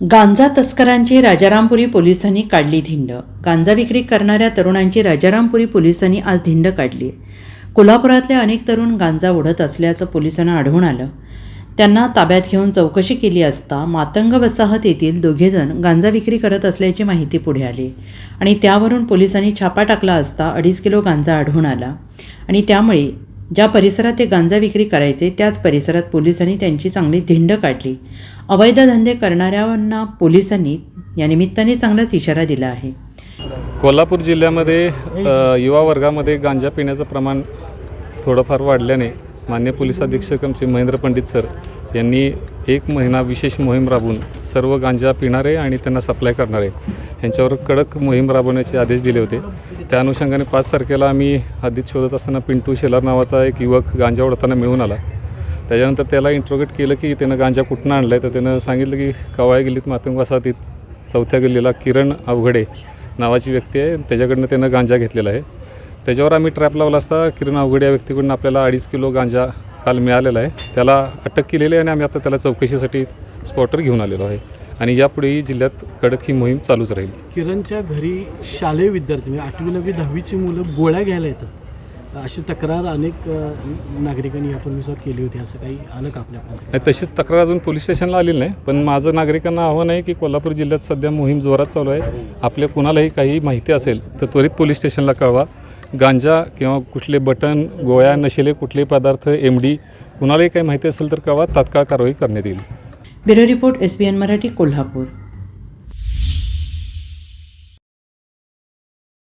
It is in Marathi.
गांजा तस्करांची राजारामपुरी पोलिसांनी काढली धिंड. गांजा विक्री करणाऱ्या तरुणांची राजारामपुरी पोलिसांनी आज धिंड काढली. कोल्हापुरातले अनेक तरुण गांजा ओढत असल्याचं पोलिसांना आढळून आलं. त्यांना ताब्यात घेऊन चौकशी केली असता मातंग वसाहत येथील दोघेजण गांजा विक्री करत असल्याची माहिती पुढे आली आणि त्यावरून पोलिसांनी छापा टाकला असता अडीच किलो गांजा आढळून आला. आणि त्यामुळे ज्या परिसरात ते गांजा विक्री करायचे त्याच परिसरात पोलिसांनी त्यांची चांगली धिंड काढली. अवैध धंदे करणाऱ्यांना पोलिसांनी या निमित्ताने चांगलाच इशारा दिला आहे. कोल्हापूर जिल्ह्यामध्ये युवा वर्गामध्ये गांजा पिण्याचं प्रमाण थोडंफार वाढल्याने मान्य पोलीस अधीक्षक आमचे महेंद्र पंडित सर यांनी एक महिना विशेष मोहीम राबवून सर्व गांजा पिणारे आणि त्यांना सप्लाय करणारे यांच्यावर कडक मोहीम राबवण्याचे आदेश दिले होते. त्या अनुषंगाने पाच तारखेला आम्ही आधीच शोधत असताना पिंटू शेलार नावाचा एक युवक गांजा ओढताना मिळून आला. त्याच्यानंतर त्याला इंट्रोगेट केलं की त्यानं गांजा कुठनं आणला आहे तर त्यानं सांगितलं की कवाळे गल्लीत मातंग वसाहतीत चौथ्या गल्लीला किरण अवघडे नावाची व्यक्ती आहे. त्याच्याकडनं त्यानं गांजा घेतलेला आहे. त्याच्यावर आम्ही ट्रॅप लावला असता किरण अवघडे या व्यक्तीकडून आपल्याला अडीच किलो गांजा काल मिळालेला आहे. त्याला अटक केलेली आहे आणि आम्ही आता त्याला चौकशीसाठी स्पॉटर घेऊन आलेलो आहे. आणि यापुढेही जिल्ह्यात कडक ही मोहीम चालूच राहील. किरणच्या घरी शालेय विद्यार्थी म्हणजे आठवी नववी दहावीची मुलं गोळ्या घ्यायला येतात. अशी तक्रार अनेक नागरिकांनी यापूर्वीसुद्धा केली होती. असं काही आलं का आपल्यापर्यंत नाही तशीच तक्रार अजून पोलीस स्टेशनला आलेली नाही. पण माझं नागरिकांना आव्हान आहे की कोल्हापूर जिल्ह्यात सध्या मोहीम जोरात चालू आहे. आपल्या कुणालाही काही माहिती असेल तर त्वरित पोलीस स्टेशनला कळवा. गांजा किंवा कुठले बटन गोळ्या नशिले कुठले पदार्थ एम डी कुणालाही काही माहिती असेल तर कळवा तात्काळ कारवाई करण्यात येईल. Bureau report S B N Marathi Kolhapur.